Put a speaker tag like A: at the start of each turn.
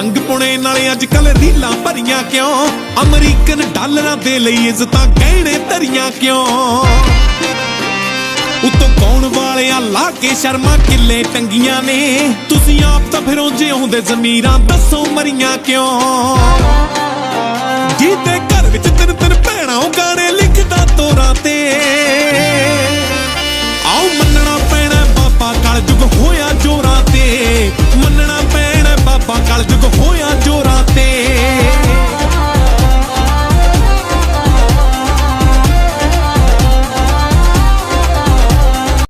A: ਰੰਗ ਪੁਣੇ ਨਾਲੇ ਅੱਜ ਕੱਲ ਰੀਲਾਂ ਭਰੀਆਂ ਕਿਉਂ? ਅਮਰੀਕਨ ਡਾਲਰਾਂ ਦੇ ਲਈ ਇੱਜ਼ਤਾਂ ਗਹਿਣੇ ਧਰੀਆਂ ਕਿਉਂ? ਉਤੋਂ ਕੌਣ ਵਾਲਿਆ ਲਾ ਕੇ ਸ਼ਰਮਾ ਕਿੱਲੇ ਟੰਗੀਆਂ ਨੇ? ਤੁਸੀਂ ਆਪ ਤਾਂ ਫਿਰੋਂ ਜਿਉਂਦੇ ਜ਼ਮੀਰਾਂ ਦੱਸੋ ਮਰੀਆਂ ਕਿਉਂ? ਜੀਤੇ ਘਰ ਵਿੱਚ ਤਿੰਨ ਤਿੰਨ ਭੈਣਾਂ ਉਹ ਗਾਣੇ ਲਿਖਦਾ ਤੋਰਾ ਤੇ। ਆਉ ਮੰਨਣਾ ਪੈਣਾ ਬਾਬਾ ਕਲ ਜੁਗ ਹੋਇਆ ਜੋਰਾ